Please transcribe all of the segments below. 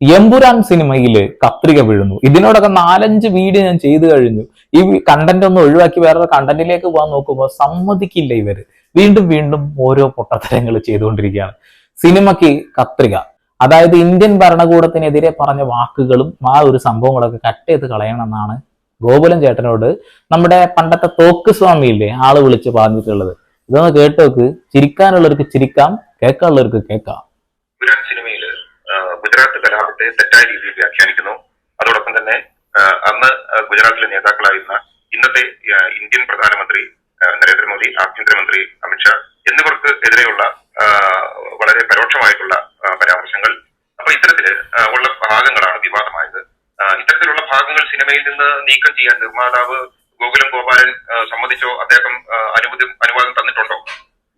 എമ്പുരാൻ സിനിമയിൽ കത്രിക വീഴുന്നു. ഇതിനോടൊക്കെ നാലഞ്ച് വീഡിയോ ഞാൻ ചെയ്തു കഴിഞ്ഞു. ഈ കണ്ടന്റ് ഒന്ന് ഒഴിവാക്കി വേറൊരു കണ്ടന്റിലേക്ക് പോകാൻ നോക്കുമ്പോൾ സമ്മതിക്കില്ല ഇവർ. വീണ്ടും വീണ്ടും ഓരോ പൊട്ടത്തരങ്ങൾ ചെയ്തുകൊണ്ടിരിക്കുകയാണ്. സിനിമയ്ക്ക് കത്രിക. അതായത് ഇന്ത്യൻ ഭരണകൂടത്തിനെതിരെ പറഞ്ഞ വാക്കുകളും ആ ഒരു സംഭവങ്ങളൊക്കെ കട്ട് ചെയ്ത് കളയണമെന്നാണ് ഗോപുലം ചേട്ടനോട് നമ്മുടെ പണ്ടത്തെ തോക്ക് സ്വാമിയില്ലേ ആൾ വിളിച്ച് പറഞ്ഞിട്ടുള്ളത്. ഇതൊന്ന് കേട്ടോക്ക്. ചിരിക്കാനുള്ളവർക്ക് ചിരിക്കാം കേൾക്കാനുള്ളവർക്ക് കേൾക്കാം. കലാപത്തെ തെറ്റായ രീതിയിൽ വ്യാഖ്യാനിക്കുന്നു. അതോടൊപ്പം തന്നെ അന്ന് ഗുജറാത്തിലെ നേതാക്കളായിരുന്ന ഇന്നത്തെ ഇന്ത്യൻ പ്രധാനമന്ത്രി നരേന്ദ്രമോദി ആഭ്യന്തരമന്ത്രി അമിത്ഷാ എന്നിവർക്ക് എതിരെയുള്ള വളരെ പരോക്ഷമായിട്ടുള്ള പരാമർശങ്ങൾ. അപ്പൊ ഇത്തരത്തിൽ ഉള്ള ഭാഗങ്ങളാണ് വിവാദമായത്. ഇത്തരത്തിലുള്ള ഭാഗങ്ങൾ സിനിമയിൽ നിന്ന് നീക്കം ചെയ്യാൻ നിർമ്മാതാവ് ഗോകുലം ഗോപാലൻ സമ്മതിച്ചോ? അദ്ദേഹം അനുമതി അനുവാദം തന്നിട്ടുണ്ടോ?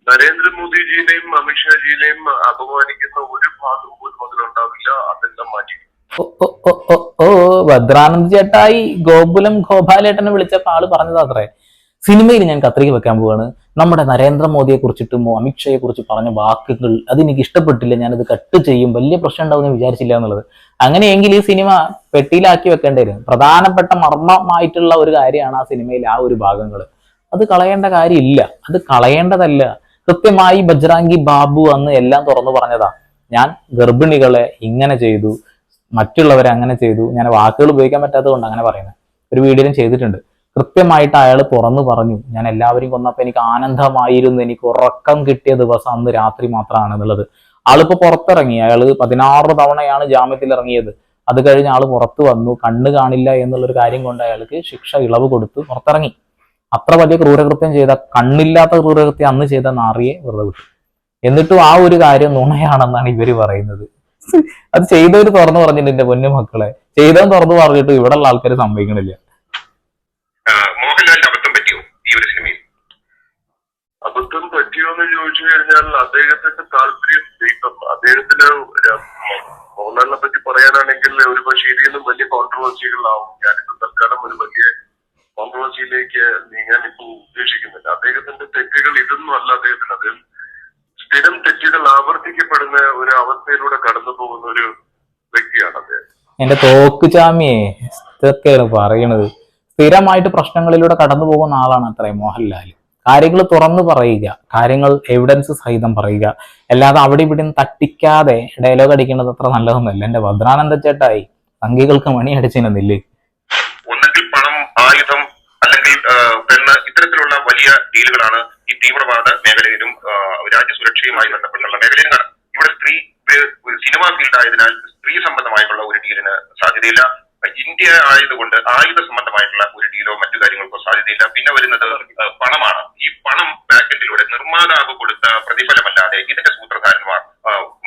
നരേന്ദ്രമോദിജിനെയും അമിത്ഷാജിയെയും അപമാനിക്കുന്ന ഒരു ഭാഗം പോലും അതിലുണ്ടാവില്ല അതെല്ലാം മാറ്റി. ഓ, ഭദ്രാനന്ദ് ചേട്ടായി ഗോകുലം ഗോപാലേട്ടനെ വിളിച്ചപ്പോൾ ആൾ പറഞ്ഞതാത്രേ സിനിമയിൽ ഞാൻ കത്രിക വെക്കാൻ പോവാണ്. നമ്മുടെ നരേന്ദ്രമോദിയെ കുറിച്ചിട്ടും അമിത്ഷായെ കുറിച്ച് പറഞ്ഞ വാക്കുകൾ അതെനിക്ക് ഇഷ്ടപ്പെട്ടില്ല. ഞാനത് കട്ട് ചെയ്യും. വലിയ പ്രശ്നം ഉണ്ടാവുമെന്ന് വിചാരിച്ചില്ല എന്നുള്ളത്. അങ്ങനെയെങ്കിൽ ഈ സിനിമ പെട്ടിയിലാക്കി വെക്കേണ്ടി വരും. പ്രധാനപ്പെട്ട മർമ്മമായിട്ടുള്ള ഒരു കാര്യമാണ് ആ സിനിമയിൽ ആ ഒരു ഭാഗങ്ങൾ അത് കളയേണ്ട കാര്യമില്ല. അത് കളയേണ്ടതല്ല. കൃത്യമായി ബജ്രാങ്കി ബാബു അന്ന് എല്ലാം തുറന്നു പറഞ്ഞതാ. ഞാൻ ഗർഭിണികളെ ഇങ്ങനെ ചെയ്തു മറ്റുള്ളവരെ അങ്ങനെ ചെയ്തു ഞാൻ വാക്കുകൾ ഉപയോഗിക്കാൻ പറ്റാത്തത് കൊണ്ട് അങ്ങനെ പറയുന്നത് ഒരു വീഡിയോയിലും ചെയ്തിട്ടുണ്ട്. കൃത്യമായിട്ട് അയാൾ തുറന്നു പറഞ്ഞു. ഞാൻ എല്ലാവരെയും കൊന്നപ്പോൾ എനിക്ക് ആനന്ദമായിരുന്നു. എനിക്ക് ഉറക്കം കിട്ടിയ ദിവസം അന്ന് രാത്രി മാത്രമാണ് എന്നുള്ളത് ആളിപ്പോ പുറത്തിറങ്ങി. അയാൾ പതിനാറ് തവണയാണ് ജാമ്യത്തിൽ ഇറങ്ങിയത്. അത് കഴിഞ്ഞ് ആൾ പുറത്തു വന്നു. കണ്ണ് കാണില്ല എന്നുള്ളൊരു കാര്യം കൊണ്ട് അയാൾക്ക് ശിക്ഷ ഇളവ് കൊടുത്ത് പുറത്തിറങ്ങി. അത്ര വലിയ ക്രൂരകൃത്യം ചെയ്ത കണ്ണില്ലാത്ത ക്രൂരകൃത്യം അന്ന് ചെയ്ത നാറിയെ വെറുതെ വിട്ടു. എന്നിട്ടും ആ ഒരു കാര്യം നുണയാണെന്നാണ് ഇവർ പറയുന്നത്. അത് ചെയ്തവര് തുറന്നു പറഞ്ഞിട്ടുണ്ട് എന്റെ പൊന്നു മക്കളെ. ചെയ്തവൻ തുറന്നു പറഞ്ഞിട്ട് ഇവിടെ ഉള്ള ആൾക്കാർ സംഭവിക്കണില്ല. അബദ്ധം പറ്റിയോ ഈ ഒരു സിനിമയിൽ? അബദ്ധം പറ്റിയോ എന്ന് ചോദിച്ചു കഴിഞ്ഞാൽ അദ്ദേഹത്തിന്റെ താല്പര്യം ഇപ്പം അദ്ദേഹത്തിന് ര- മോഹൻലാലിനെ പറ്റി പറയാനാണെങ്കിൽ ഒരു പക്ഷേ നിന്നും വലിയ കോൺട്രവേഴ്സികളാവും ഞാനിപ്പോ തൽക്കാലം ഒരു വലിയ കോൺട്രവേഴ്സിയിലേക്ക് നീങ്ങാൻ ഇപ്പൊ ഉദ്ദേശിക്കുന്നില്ല. അദ്ദേഹത്തിന്റെ തെറ്റുകൾ ഇതൊന്നും അല്ല അദ്ദേഹത്തിന്. അതിൽ സ്ഥിരം തെറ്റുകൾ ആവർത്തിക്കപ്പെടുന്ന ഒരു അവസ്ഥയിലൂടെ കടന്നു പോകുന്ന ഒരു വ്യക്തിയാണ് അദ്ദേഹം. എന്റെ തോക്ക് ചാമിയെ ഇതൊക്കെയാണ് പറയണത്. സ്ഥിരമായിട്ട് പ്രശ്നങ്ങളിലൂടെ കടന്നു പോകുന്ന ആളാണ് അത്രേ മോഹൻലാൽ കാര്യങ്ങൾ തുറന്നു പറയുക കാര്യങ്ങൾ എവിഡൻസ് സഹിതം പറയുക. അല്ലാതെ അവിടെ ഇവിടെ തട്ടിക്കാതെ ഡയലോഗ് അടിക്കുന്നത് അത്ര നല്ലതൊന്നുമല്ല. എന്റെ ഭദ്രാനന്ദ ചേട്ടായി സംഘികൾക്ക് മണി അടിച്ചിരുന്നില്ലേ ഒന്നെങ്കിൽ പണം ആയുധം അല്ലെങ്കിൽ പെണ്ണ് ഇത്തരത്തിലുള്ള വലിയ ഡീലുകളാണ് ഈ തീവ്രവാദ മേഖലയിലും രാജ്യസുരക്ഷയുമായി ബന്ധപ്പെട്ടുള്ള മേഖലയിലും കാണാം ഇവിടെ സ്ത്രീ സിനിമ ഫീൽഡ് ആയതിനാൽ സ്ത്രീ സംബന്ധമായിട്ടുള്ള ഒരു ഡീലിന് സാധ്യതയില്ല. ഇന്ത്യ ആയതുകൊണ്ട് ആയുധ സംബന്ധമായിട്ടുള്ള ഒരു ഡീലോ മറ്റു കാര്യങ്ങൾക്കോ സാധ്യതയില്ല. പിന്നെ വരുന്നത് പണമാണ്. ഈ പണം ബാക്കറ്റിലൂടെ നിർമ്മാതാവ് കൊടുത്ത പ്രതിഫലമല്ലാതെ ഇതിന്റെ സൂത്രധാരന്മാർ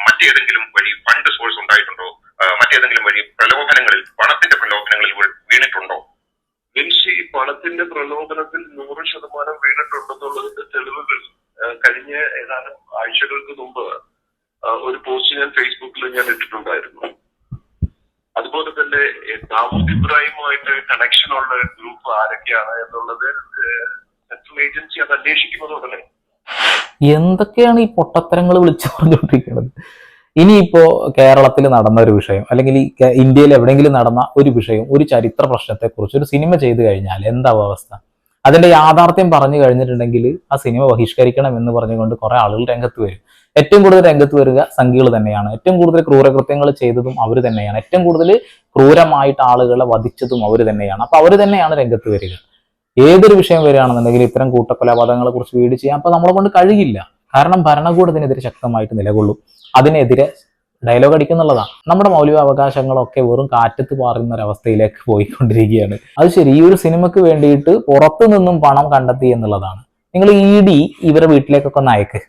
മറ്റേതെങ്കിലും വഴി ഫണ്ട് സോഴ്സ് ഉണ്ടായിട്ടുണ്ടോ ആഴ്ചകൾക്ക് മുമ്പ് ഒരു പോസ്റ്റ് ഞാൻ ഫേസ്ബുക്കിൽ ഞാൻ ഇട്ടിട്ടുണ്ടായിരുന്നു. അതുപോലെ തന്നെ ദാവൂദ് ഇബ്രാഹിമുമായിട്ട് കണക്ഷൻ ഉള്ള ഗ്രൂപ്പ് ആരൊക്കെയാണ് എന്നുള്ളത് സെൻട്രൽ ഏജൻസി അത് അന്വേഷിക്കുന്നത് ഉടനെ. എന്തൊക്കെയാണ് ഈ പൊട്ടത്തരങ്ങൾ വിളിച്ചു പറഞ്ഞുകൊണ്ടിരിക്കുന്നത് ഇനിയിപ്പോ കേരളത്തിൽ നടന്ന ഒരു വിഷയം അല്ലെങ്കിൽ ഇന്ത്യയിൽ എവിടെയെങ്കിലും നടന്ന ഒരു വിഷയം ഒരു ചരിത്ര പ്രശ്നത്തെക്കുറിച്ച് ഒരു സിനിമ ചെയ്തു കഴിഞ്ഞാൽ എന്താ അവസ്ഥ? അതിന്റെ യാഥാർത്ഥ്യം പറഞ്ഞു കഴിഞ്ഞിട്ടുണ്ടെങ്കിൽ ആ സിനിമ ബഹിഷ്കരിക്കണം എന്ന് പറഞ്ഞുകൊണ്ട് കുറെ ആളുകൾ രംഗത്ത് വരും. ഏറ്റവും കൂടുതൽ രംഗത്ത് വരിക സംഘികൾ തന്നെയാണ്. ഏറ്റവും കൂടുതൽ ക്രൂരകൃത്യങ്ങൾ ചെയ്തതും അവർ തന്നെയാണ്. ഏറ്റവും കൂടുതൽ ക്രൂരമായിട്ട് ആളുകളെ വധിച്ചതും അവർ തന്നെയാണ്. അപ്പൊ അവർ തന്നെയാണ് രംഗത്ത് വരിക. ഏതൊരു വിഷയം വരികയാണെന്നുണ്ടെങ്കിൽ ഇത്തരം കൂട്ടക്കൊലപാതകങ്ങളെ കുറിച്ച് വീട് ചെയ്യാൻ അപ്പൊ നമ്മളെ കൊണ്ട് കഴിയില്ല. കാരണം ഭരണകൂടത്തിനെതിരെ ശക്തമായിട്ട് നിലകൊള്ളും. അതിനെതിരെ ഡയലോഗ് അടിക്കുന്നുള്ളതാണ് നമ്മുടെ മൗലിക അവകാശങ്ങളൊക്കെ വെറും കാറ്റത്ത് പാറുന്ന ഒരവസ്ഥയിലേക്ക് പോയിക്കൊണ്ടിരിക്കുകയാണ്. അത് ശരി ഈ ഒരു സിനിമക്ക് വേണ്ടിയിട്ട് പുറത്തു നിന്നും പണം കണ്ടെത്തി എന്നുള്ളതാണ്. നിങ്ങൾ ഇ ഡി ഇവരെ വീട്ടിലേക്കൊക്കെ ഒന്ന് അയക്ക്.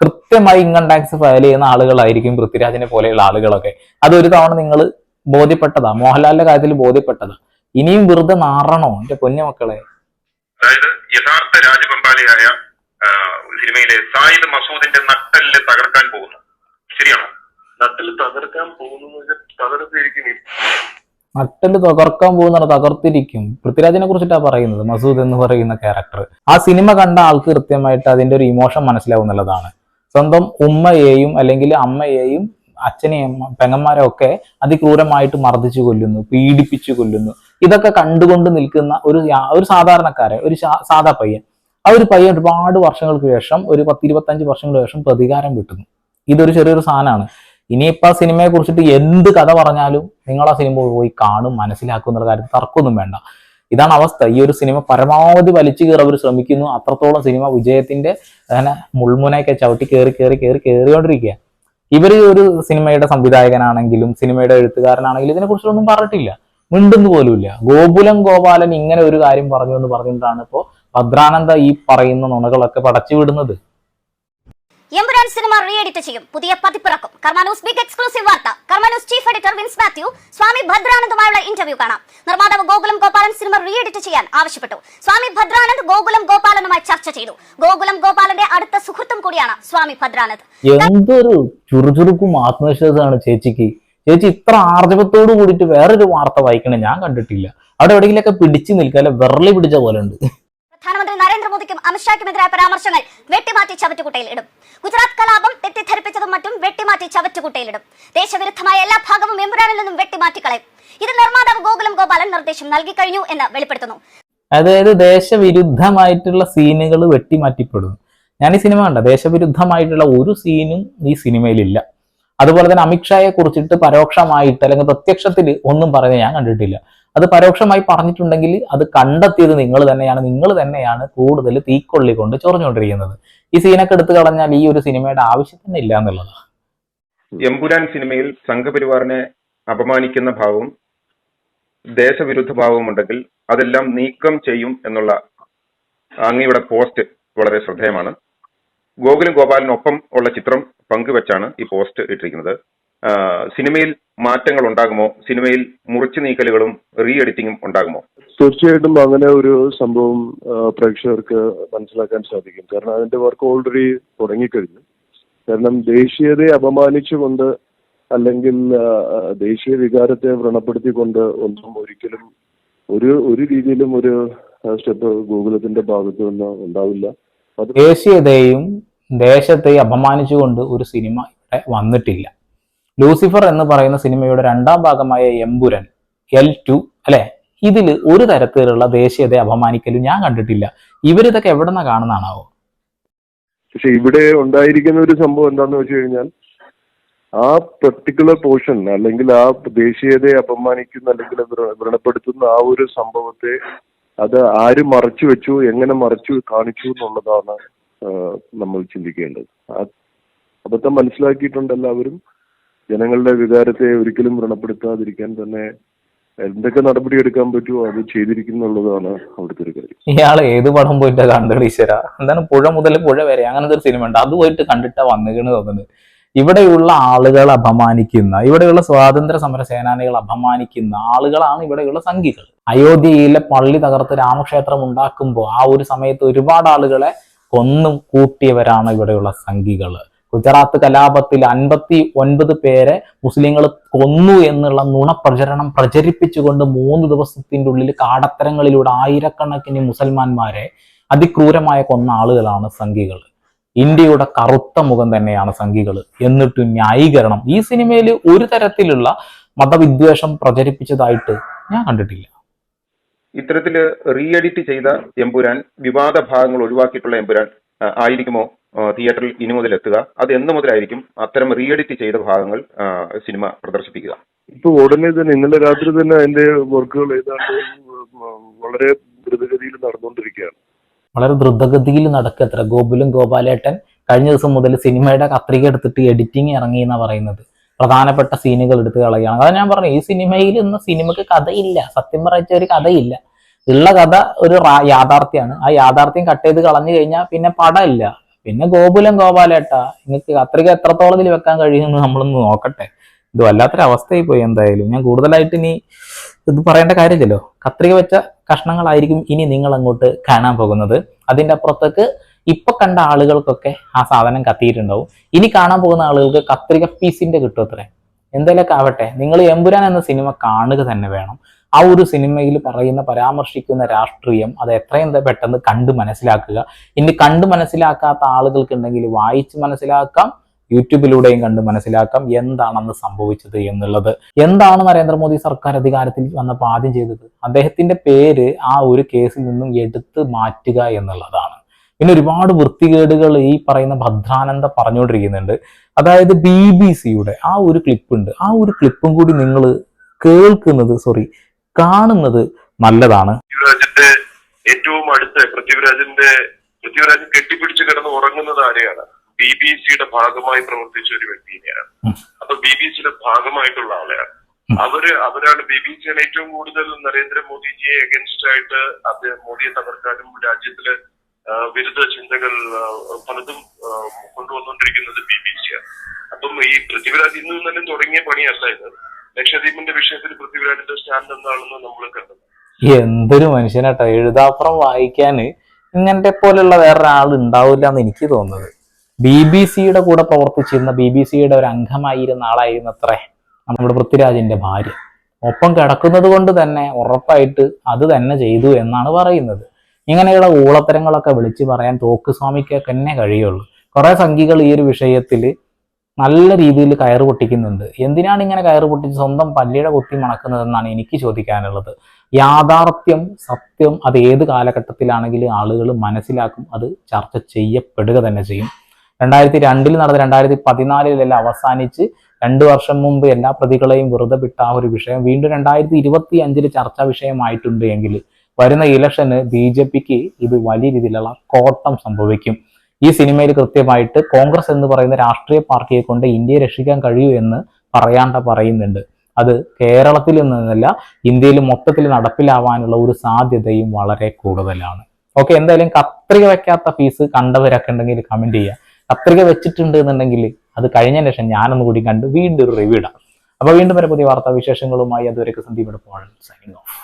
കൃത്യമായി ഇൻകം ടാക്സ് ഫയൽ ചെയ്യുന്ന ആളുകളായിരിക്കും പൃഥ്വിരാജിനെ പോലെയുള്ള ആളുകളൊക്കെ. അതൊരു തവണ നിങ്ങൾ ബോധ്യപ്പെട്ടതാ. മോഹൻലാലിന്റെ കാര്യത്തിൽ ബോധ്യപ്പെട്ടതാ. ഇനിയും വെറുതെ നാറണോ എന്റെ പൊന്നു മക്കളെ? അതായത് യഥാർത്ഥ രാജപമ്പാലിയായ സിനിമയിലെ സായിദ് മസൂദിന്റെ നട്ടൽ തകർക്കാൻ പോകുന്നു. ശരിയാണോ? നട്ടിൽ തകർക്കാൻ പോകുന്ന തകർത്തിരിക്കും. പൃഥ്വിരാജിനെ കുറിച്ചിട്ടാണ് പറയുന്നത്. മസൂദ് എന്ന് പറയുന്ന ക്യാരക്ടർ ആ സിനിമ കണ്ട ആൾക്ക് കൃത്യമായിട്ട് അതിന്റെ ഒരു ഇമോഷൻ മനസ്സിലാവും എന്നുള്ളതാണ്. സ്വന്തം ഉമ്മയെയും അല്ലെങ്കിൽ അമ്മയെയും അച്ഛനെയും പെങ്ങന്മാരെ ഒക്കെ അതിക്രൂരമായിട്ട് മർദ്ദിച്ചു കൊല്ലുന്നു പീഡിപ്പിച്ചു കൊല്ലുന്നു. ഇതൊക്കെ കണ്ടുകൊണ്ട് നിൽക്കുന്ന ഒരു ഒരു സാധാരണക്കാരൻ ഒരു സാധാ പയ്യൻ. ആ ഒരു പയ്യൻ ഒരുപാട് വർഷങ്ങൾക്ക് ശേഷം ഒരു പത്തിരുപത്തഞ്ച് വർഷങ്ങൾക്ക് ശേഷം പ്രതികാരം കിട്ടുന്നു. ഇതൊരു ചെറിയൊരു സാധനമാണ്. ഇനിയിപ്പോ ആ സിനിമയെ കുറിച്ചിട്ട് എന്ത് കഥ പറഞ്ഞാലും നിങ്ങൾ ആ സിനിമ പോയി കാണും മനസ്സിലാക്കും എന്നുള്ള കാര്യത്തിൽ തർക്കമൊന്നും വേണ്ട. ഇതാണ് അവസ്ഥ. ഈ ഒരു സിനിമ പരമാവധി വലിച്ചു കയറി അവർ ശ്രമിക്കുന്നു. അത്രത്തോളം സിനിമ വിജയത്തിന്റെ അങ്ങനെ മുൾമുനയൊക്കെ ചവിട്ടി കയറി കയറി കയറി കയറിക്കൊണ്ടിരിക്കുക ഇവർ ഒരു സിനിമയുടെ സംവിധായകനാണെങ്കിലും സിനിമയുടെ എഴുത്തുകാരനാണെങ്കിലും ഇതിനെ കുറിച്ചൊന്നും പറഞ്ഞിട്ടില്ല. മിണ്ടുന്നു പോലുമില്ല. ഗോകുലം ഗോപാലൻ ഇങ്ങനെ ഒരു കാര്യം പറഞ്ഞു എന്ന് പറഞ്ഞിട്ടാണ് ഇപ്പോ ഭദ്രാനന്ദ ഈ പറയുന്ന നുണകളൊക്കെ പടച്ചു വിടുന്നത്. എമ്പുരാൻ സിനിമ റീ എഡിറ്റ് ചെയ്യും. പുതിയ പതിപ്പിറക്കും. കർമാനൂസ് ബിഗ് എക്സ്ക്ലൂസീവ് വാർത്ത. കർമാനൂസ് ചീഫ് എഡിറ്റർ വിൻസ് മാത്യു സ്വാമി ഭദ്രാനന്ദുമായുള്ള ഇന്റർവ്യൂ കാണാം. നിർമ്മാതാവ് Gokulam Gopalan cinema re edit ചെയ്യാൻ ആവശ്യപ്പെട്ടു. സ്വാമി ഭദ്രാനന്ദ് ഗോകുലം ഗോപാലനുമായി ചർച്ച ചെയ്തു. ഗോകുലം ഗോപാലന്റെ അടുത്ത സുഹൃത്തും കൂടിയാണ് സ്വാമി ഭദ്രാനന്ദ്. എന്തൊരു ചുറുചുറുക്കും ആത്മവിശ്വാസമാണ് ചേച്ചിക്ക്. ചേച്ചി ഇത്ര ആർജവത്തോട് കൂടിയിട്ട് വേറൊരു വാർത്ത വായിക്കണേ ഞാൻ കണ്ടിട്ടില്ല. അവിടെ എവിടെയെങ്കിലൊക്കെ പിടിച്ചു നിൽക്കുക അല്ലെ വിരളി പിടിച്ച പോലെ ഉണ്ട്. അമിത്ഷായ്ക്കുമെതിരായ പരാമർശങ്ങൾ വെട്ടിമാറ്റി ചവറ്റുകുട്ടയിൽ ഇടും ഗുജറാത്ത് കലാപം തെറ്റിദ്ധരിപ്പിച്ചതും മറ്റും വെട്ടിമാറ്റി ചവറ്റുകുട്ടയിലിടും. ദേശവിരുദ്ധമായ എല്ലാ ഭാഗവും എമ്പുരാനിൽ നിന്നും വെട്ടിമാറ്റി കളയും. ഇത് നിർമ്മാതാവ് ഗോകുലം ഗോപാലൻ നിർദ്ദേശം നൽകി കഴിഞ്ഞു എന്ന് വെളിപ്പെടുത്തുന്നു. അതായത് ദേശവിരുദ്ധമായിട്ടുള്ള സീനുകൾ വെട്ടിമാറ്റിപ്പെടുന്നു. ഞാൻ ഈ സിനിമ കണ്ട ദേശവിരുദ്ധമായിട്ടുള്ള ഒരു സീനും ഈ സിനിമയിലില്ല. അതുപോലെ തന്നെ അമിത്ഷായെ കുറിച്ചിട്ട് പരോക്ഷമായിട്ട് അല്ലെങ്കിൽ പ്രത്യക്ഷത്തിൽ ഒന്നും പറയുന്നത് ഞാൻ കണ്ടിട്ടില്ല. അത് പരോക്ഷമായി പറഞ്ഞിട്ടുണ്ടെങ്കിൽ അത് കണ്ടെത്തിയത് നിങ്ങൾ തന്നെയാണ്. നിങ്ങൾ തന്നെയാണ് കൂടുതൽ തീക്കൊള്ളി കൊണ്ട് ചൊറിഞ്ഞുകൊണ്ടിരിക്കുന്നത്. ഈ സീനൊക്കെ എടുത്തു കളഞ്ഞാൽ ഈ ഒരു സിനിമയുടെ ആവശ്യം തന്നെ ഇല്ല എന്നുള്ളതാണ്. എമ്പുരാൻ സിനിമയിൽ സംഘപരിവാറിനെ അപമാനിക്കുന്ന ഭാവവും ദേശവിരുദ്ധ ഭാവവും ഉണ്ടെങ്കിൽ അതെല്ലാം നീക്കം ചെയ്യും എന്നുള്ള അങ്ങയുടെ പോസ്റ്റ് വളരെ ശ്രദ്ധേയമാണ്. ഗോകുലും ഗോപാലിനൊപ്പം ഉള്ള ചിത്രം പങ്കുവെച്ചാണ് ഈ പോസ്റ്റ് ഇട്ടിരിക്കുന്നത്. സിനിമയിൽ മാറ്റങ്ങൾ ഉണ്ടാകുമോ? സിനിമയിൽ മുറിച്ചു നീക്കലുകളും റീ എഡിറ്റിംഗും ഉണ്ടാകുമോ? തീർച്ചയായിട്ടും അങ്ങനെ ഒരു സംഭവം പ്രേക്ഷകർക്ക് മനസ്സിലാക്കാൻ സാധിക്കും. കാരണം അതിന്റെ വർക്ക് ഓൾറെഡി തുടങ്ങിക്കഴിഞ്ഞു. കാരണം ദേശീയതയെ അപമാനിച്ചുകൊണ്ട് അല്ലെങ്കിൽ ദേശീയ വികാരത്തെ വ്രണപ്പെടുത്തിക്കൊണ്ട് ഒന്നും ഒരിക്കലും ഒരു ഒരു രീതിയിലും ഒരു സ്റ്റെപ്പ് ഗൂഗിളത്തിന്റെ ഭാഗത്തു നിന്ന് ഉണ്ടാവില്ല. ദേശീയതയും ദേശത്തെയും അപമാനിച്ചുകൊണ്ട് ഒരു സിനിമ ഇവിടെ വന്നിട്ടില്ല. ലൂസിഫർ എന്ന് പറയുന്ന സിനിമയുടെ രണ്ടാം ഭാഗമായ എംപുരൻ എൽ ടു അല്ലെ? ഇതിൽ ഒരു തരത്തിലുള്ള ദേശീയതയെ അപമാനിക്കലും ഞാൻ കണ്ടിട്ടില്ല. ഇവരിതൊക്കെ എവിടെ നിന്ന് കാണുന്നതാണാവോ? പക്ഷെ ഇവിടെ ഉണ്ടായിരിക്കുന്ന ഒരു സംഭവം എന്താന്ന് വെച്ച് കഴിഞ്ഞാൽ ആ പെർട്ടിക്കുലർ പോർഷൻ അല്ലെങ്കിൽ ആ ദേശീയതയെ അപമാനിക്കുന്ന അല്ലെങ്കിൽ വ്ര- വ്രണപ്പെടുത്തുന്ന ആ ഒരു സംഭവത്തെ അത് ആര് മറച്ചു വെച്ചു എങ്ങനെ മറച്ചു കാണിച്ചു എന്നുള്ളതാണ് നമ്മൾ ചിന്തിക്കേണ്ടത്. അബദ്ധം മനസ്സിലാക്കിയിട്ടുണ്ട് എല്ലാവരും. ജനങ്ങളുടെ വികാരത്തെ ഒരിക്കലും വ്രണപ്പെടുത്താതിരിക്കാൻ തന്നെ എന്തൊക്കെ നടപടി എടുക്കാൻ പറ്റുമോ അത് ചെയ്തിരിക്കുന്നുള്ളതാണ് അവിടുത്തെ ഒരു കാര്യം. ഇയാൾ ഏത് പടം പോയിട്ടാ കണ്ടത് ഈശ്വര? എന്താണ് പുഴ മുതൽ പുഴ വരെ? അങ്ങനത്തെ ഒരു സിനിമ ഉണ്ട്. അത് പോയിട്ട് കണ്ടിട്ടാ വന്നുകണ് തോന്നുന്നത് ഇവിടെയുള്ള ആളുകൾ അപമാനിക്കുന്ന ഇവിടെയുള്ള സ്വാതന്ത്ര്യ സമര സേനാനികൾ അപമാനിക്കുന്ന ആളുകളാണ് ഇവിടെയുള്ള സംഘികൾ. അയോധ്യയിലെ പള്ളി തകർത്ത് രാമക്ഷേത്രം ഉണ്ടാക്കുമ്പോൾ ആ ഒരു സമയത്ത് ഒരുപാട് ആളുകളെ കൊന്നും കൂട്ടിയവരാണ് ഇവിടെയുള്ള സംഘികൾ ഗുജറാത്ത് കലാപത്തിൽ അൻപത്തി ഒൻപത് പേരെ മുസ്ലിങ്ങൾ കൊന്നു എന്നുള്ള നുണപ്രചരണം പ്രചരിപ്പിച്ചുകൊണ്ട് മൂന്ന് ദിവസത്തിന്റെ ഉള്ളിൽ കാടത്തരങ്ങളിലൂടെ ആയിരക്കണക്കിന് മുസൽമാന്മാരെ അതിക്രൂരമായ കൊന്ന ആളുകളാണ് സംഘികൾ. ഇന്ത്യയുടെ കറുത്ത മുഖം തന്നെയാണ് സംഘികൾ എന്നിട്ട് ന്യായീകരണം. ഈ സിനിമയിൽ ഒരു തരത്തിലുള്ള മതവിദ്വേഷം പ്രചരിപ്പിച്ചതായിട്ട് ഞാൻ കണ്ടിട്ടില്ല. ഇത്തരത്തിൽ റീഎഡിറ്റ് ചെയ്ത എമ്പുരാൻ വിവാദ ഭാഗങ്ങൾ ഒഴിവാക്കിയിട്ടുള്ള എമ്പുരാൻ ആയിരിക്കുമോ? തിയേറ്ററിൽ ഇനി മുതൽ എത്തുക. അത് എന്ന് മുതലായിരിക്കും അത്തരം റീഎഡിറ്റ് ചെയ്ത ഭാഗങ്ങൾ സിനിമ പ്രദർശിപ്പിക്കുക. ഇപ്പൊ ഉടനെ തന്നെ ഇന്നലെ രാത്രി തന്നെ അതിന്റെ വർക്കുകൾ ഏതാണ്ട് വളരെ ദ്രുതഗതിയിൽ നടന്നുകൊണ്ടിരിക്കുകയാണ്. വളരെ ദ്രുതഗതിയിൽ നടക്കത്ര. ഗോകുലും ഗോപാലേട്ടൻ കഴിഞ്ഞ ദിവസം മുതൽ സിനിമയുടെ കത്രിക എടുത്തിട്ട് എഡിറ്റിംഗ് ഇറങ്ങി എന്നാ പറയുന്നത്. പ്രധാനപ്പെട്ട സീനുകൾ എടുത്ത് കളയാണ് അതാ ഞാൻ പറഞ്ഞു ഈ സിനിമയിൽ ഇന്ന് സിനിമക്ക് കഥയില്ല. സത്യം പറയിച്ച ഒരു കഥയില്ല. ഉള്ള കഥ ഒരു യാഥാർത്ഥ്യമാണ് ആ യാഥാർത്ഥ്യം കട്ട് ചെയ്ത് കളഞ്ഞു കഴിഞ്ഞാൽ പിന്നെ പടമില്ല. പിന്നെ ഗോകുലം ഗോപാലേട്ട. നിങ്ങൾക്ക് കത്രിക എത്രത്തോളം ഇതിൽ വെക്കാൻ കഴിയുമെന്ന് നമ്മളൊന്ന് നോക്കട്ടെ. ഇത് വല്ലാത്തൊരു അവസ്ഥയായി പോയി എന്തായാലും. ഞാൻ കൂടുതലായിട്ട് ഇനി ഇത് പറയേണ്ട കാര്യമില്ലല്ലോ. കത്രിക വെച്ച കഷ്ണങ്ങളായിരിക്കും ഇനി നിങ്ങൾ അങ്ങോട്ട് കാണാൻ പോകുന്നത്. അതിന്റെ അപ്പുറത്തേക്ക് ഇപ്പൊ കണ്ട ആളുകൾക്കൊക്കെ ആ സാധനം കത്തിയിട്ടുണ്ടാവും. ഇനി കാണാൻ പോകുന്ന ആളുകൾക്ക് കത്രിക പീസിന്റെ കിട്ടും അത്രേ. എന്തായാലൊക്കെ ആവട്ടെ. നിങ്ങൾ എമ്പുരാൻ എന്ന സിനിമ കാണുക തന്നെ വേണം. ആ ഒരു സിനിമയിൽ പറയുന്ന പരാമർശിക്കുന്ന രാഷ്ട്രീയം അത് എത്രയും പെട്ടെന്ന് കണ്ട് മനസ്സിലാക്കുക. ഇനി കണ്ട് മനസ്സിലാക്കാത്ത ആളുകൾക്ക് ഉണ്ടെങ്കിൽ വായിച്ച് മനസ്സിലാക്കാം യൂട്യൂബിലൂടെയും കണ്ട് മനസ്സിലാക്കാം എന്താണെന്ന് സംഭവിച്ചത് എന്നുള്ളത്. എന്താണ് നരേന്ദ്രമോദി സർക്കാർ അധികാരത്തിൽ വന്നപ്പോൾ ആദ്യം ചെയ്തത്? അദ്ദേഹത്തിന്റെ പേര് ആ ഒരു കേസിൽ നിന്നും എടുത്ത് മാറ്റുക എന്നുള്ളതാണ്. പിന്നെ ഒരുപാട് വൃത്തികേടുകൾ ഈ പറയുന്ന ഭദ്രാനന്ദ പറഞ്ഞുകൊണ്ടിരിക്കുന്നുണ്ട്. അതായത് ബി ബി സിയുടെ ആ ഒരു ക്ലിപ്പ് ഉണ്ട് ആ ഒരു ക്ലിപ്പും കൂടി നിങ്ങൾ കേൾക്കുന്നത് സോറി കാണുന്നത് നല്ലതാണ്. പൃഥ്വിരാജിന്റെ ഏറ്റവും അടുത്ത പൃഥ്വിരാജിന്റെ പൃഥ്വിരാജ് കെട്ടിപ്പിടിച്ച് കിടന്ന് ഉറങ്ങുന്നത് ആരെയാണ്? ബി ബി സിയുടെ ഭാഗമായി പ്രവർത്തിച്ച ഒരു വ്യക്തിയെയാണ്. ഉം. അപ്പൊ ബി ബി സിയുടെ ഭാഗമായിട്ടുള്ള ആളെയാണ്. അവർ അവരാണ് ബി ബി സിയാണ് ഏറ്റവും കൂടുതൽ നരേന്ദ്രമോദിജിയെ എഗൻസ്റ്റ് ആയിട്ട് അദ്ദേഹം മോദിയെ തകർക്കാനും രാജ്യത്തിലെ വിരുദ്ധ ചിന്തകൾ പലതും കൊണ്ടുവന്നുകൊണ്ടിരിക്കുന്നത് ബി ബി സിയാണ്. അപ്പം ഈ പൃഥ്വിരാജ് ഇന്ന് തന്നെ തുടങ്ങിയ പണിയല്ല ഇത്. ലക്ഷദ്വീപിന്റെ വിഷയത്തിൽ പൃഥ്വിരാജിന്റെ സ്റ്റാൻഡ് എന്താണെന്ന് നമ്മൾ കണ്ടത് എന്തൊരു മനുഷ്യനാട്ടോ. എഴുതാപ്പുറം വായിക്കാൻ ഇങ്ങനത്തെ പോലെയുള്ള വേറൊരാൾ ഉണ്ടാവില്ല എന്ന് എനിക്ക് തോന്നുന്നത്. ബി ബി സിയുടെ കൂടെ പ്രവർത്തിച്ചിരുന്ന ബി ബി സിയുടെ ഒരു അംഗമായിരുന്ന ആളായിരുന്നു അത്രേ നമ്മുടെ പൃഥ്വിരാജിന്റെ ഭാര്യ. ഒപ്പം കിടക്കുന്നത് കൊണ്ട് തന്നെ ഉറപ്പായിട്ട് അത് തന്നെ ചെയ്തു എന്നാണ് പറയുന്നത്. ഇങ്ങനെയുള്ള ഊളത്തരങ്ങളൊക്കെ വിളിച്ചു പറയാൻ തോക്ക് സ്വാമിക്ക് തന്നെ കഴിയുള്ളൂ. കുറെ സംഘികൾ ഈ ഒരു വിഷയത്തിൽ നല്ല രീതിയിൽ കയറ് പൊട്ടിക്കുന്നുണ്ട്. എന്തിനാണ് ഇങ്ങനെ കയറ് പൊട്ടിച്ച് സ്വന്തം പല്ലിയുടെ കുത്തി മണക്കുന്നതെന്നാണ് എനിക്ക് ചോദിക്കാനുള്ളത്. യാഥാർത്ഥ്യം സത്യം അത് ഏത് കാലഘട്ടത്തിലാണെങ്കിലും ആളുകൾ മനസ്സിലാക്കും അത് ചർച്ച ചെയ്യപ്പെടുക തന്നെ ചെയ്യും. രണ്ടായിരത്തി രണ്ടിൽ നടന്ന രണ്ടായിരത്തി പതിനാലിലെല്ലാം അവസാനിച്ച് രണ്ടു വർഷം മുമ്പ് എല്ലാ പ്രതികളെയും വെറുതെ വിട്ട ആ ഒരു വിഷയം. വീണ്ടും രണ്ടായിരത്തി ഇരുപത്തി അഞ്ചിൽ ചർച്ചാ വിഷയമായിട്ടുണ്ട് എങ്കിൽ വരുന്ന ഇലക്ഷന് ബി ജെ പിക്ക് ഇത് വലിയ രീതിയിലുള്ള കോട്ടം സംഭവിക്കും. ഈ സിനിമയിൽ കൃത്യമായിട്ട് കോൺഗ്രസ് എന്ന് പറയുന്ന രാഷ്ട്രീയ പാർട്ടിയെ കൊണ്ട് ഇന്ത്യയെ രക്ഷിക്കാൻ കഴിയൂ എന്ന് പറയാണ്ട പറയുന്നുണ്ട്. അത് കേരളത്തിൽ നിന്നല്ല ഇന്ത്യയിൽ മൊത്തത്തിൽ നടപ്പിലാവാനുള്ള ഒരു സാധ്യതയും വളരെ കൂടുതലാണ്. ഓക്കെ എന്തായാലും കത്രിക വെക്കാത്ത ഫീസ് കണ്ടവരൊക്കെ ഉണ്ടെങ്കിൽ കമന്റ് ചെയ്യുക കത്രിക വെച്ചിട്ടുണ്ട് എന്നുണ്ടെങ്കിൽ അത് കഴിഞ്ഞ ശേഷം ഞാനൊന്ന് കൂടി കണ്ട് വീണ്ടും ഒരു റിവ്യൂ ഇടാം. അപ്പൊ വീണ്ടും വരെ പുതിയ വാർത്താ വിശേഷങ്ങളുമായി അതുവരെയൊക്കെ സന്ദീപ് സൈനിങ് ഓഫ്